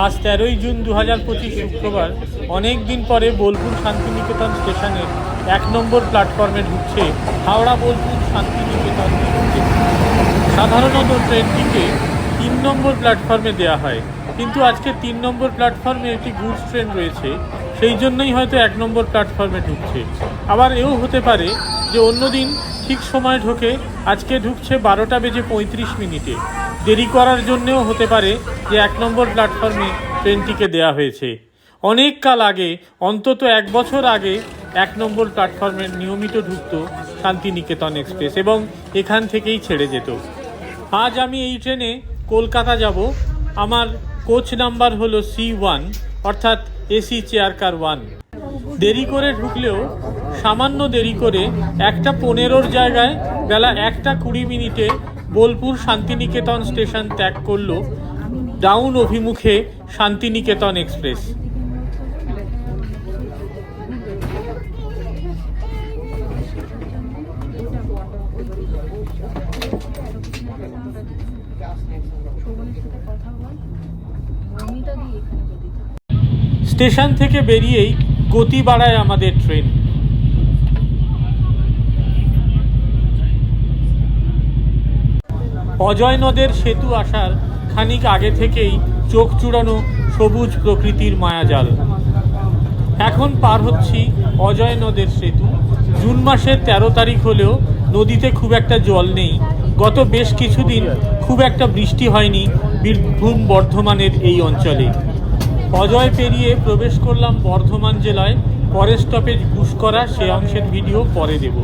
আজ তেরোই জুন দু হাজার পঁচিশ শুক্রবার, অনেক দিন পরে বোলপুর শান্তিনিকেতন স্টেশনের এক নম্বর প্ল্যাটফর্মে ঢুকছে হাওড়া বোলপুর শান্তিনিকেতন সাধারণত ট্রেনটিকে তিন নম্বর প্ল্যাটফর্মে দেওয়া হয়, কিন্তু আজকে তিন নম্বর প্ল্যাটফর্মে একটি গুডস ট্রেন রয়েছে, সেই জন্যই হয়তো এক নম্বর প্ল্যাটফর্মে ঢুকছে। আবার এও হতে পারে যে অন্যদিন ঠিক সময় ঢোকে, আজকে ঢুকছে বারোটা বেজে পঁয়ত্রিশ মিনিটে। দেরি করার জন্যেও হতে পারে যে এক নম্বর প্ল্যাটফর্মে ট্রেনটিকে দেয়া হয়েছে। অনেক কাল আগে, অন্তত এক বছর আগে, এক নম্বর প্ল্যাটফর্মে নিয়মিত ঢুকতো শান্তিনিকেতন এক্সপ্রেস এবং এখান থেকেই ছেড়ে যেত। আজ আমি এই ট্রেনে কলকাতা যাব। আমার কোচ নাম্বার হলো সি ওয়ান, অর্থাৎ এসি চেয়ার কার ওয়ান। দেরি করে ঢুকলেও, সামান্য দেরি করে একটা পনেরোর জায়গায় বেলা একটা কুড়ি মিনিটে বোলপুর শান্তিনিকেতন স্টেশন ত্যাগ করল ডাউন অভিমুখে শান্তিনিকেতন এক্সপ্রেস। স্টেশন থেকে বেরিয়েই গতি বাড়ায় আমাদের ট্রেন। অজয় নদের সেতু আসার খানিক আগে থেকেই চোখ চূড়ানো সবুজ প্রকৃতির মায়াজাল। এখন পার হচ্ছি অজয় নদের সেতু। জুন মাসের তেরো তারিখ হলেও নদীতে খুব একটা জল নেই। গত বেশ কিছুদিন খুব একটা বৃষ্টি হয়নি বীরভূম বর্ধমানের এই অঞ্চলে। অজয় পেরিয়ে প্রবেশ করলাম বর্ধমান জেলায়। পরের স্টপেজ ঘুষ করা সে অংশের ভিডিও পরে দেব।